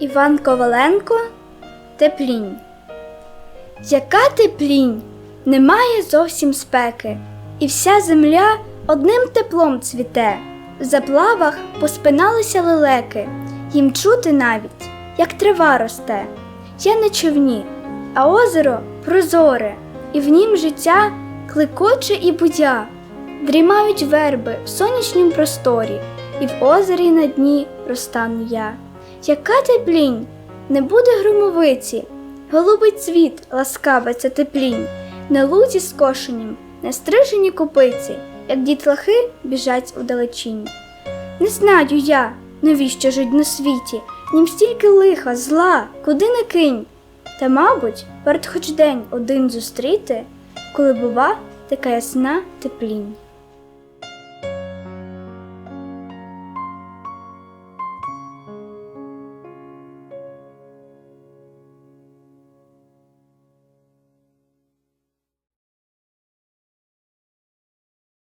Іван Коваленко Теплінь. Яка теплінь? Немає зовсім спеки, і вся земля одним теплом цвіте. В заплавах поспиналися лелеки, їм чути навіть, як трава росте. Я на човні, а озеро прозоре, і в нім життя кликоче і будя. Дрімають верби в сонячнім просторі, і в озері на дні розтану я. Яка теплінь, не буде громовиці, голубий цвіт ласкаве це теплінь, на лузі скошенім, не стрижені копиці, як дітлахи біжать удалечінь. Не знаю я, навіщо жить на світі, нім стільки лиха, зла, куди не кинь. Та, мабуть, варт хоч день один зустріти, коли бува така ясна теплінь.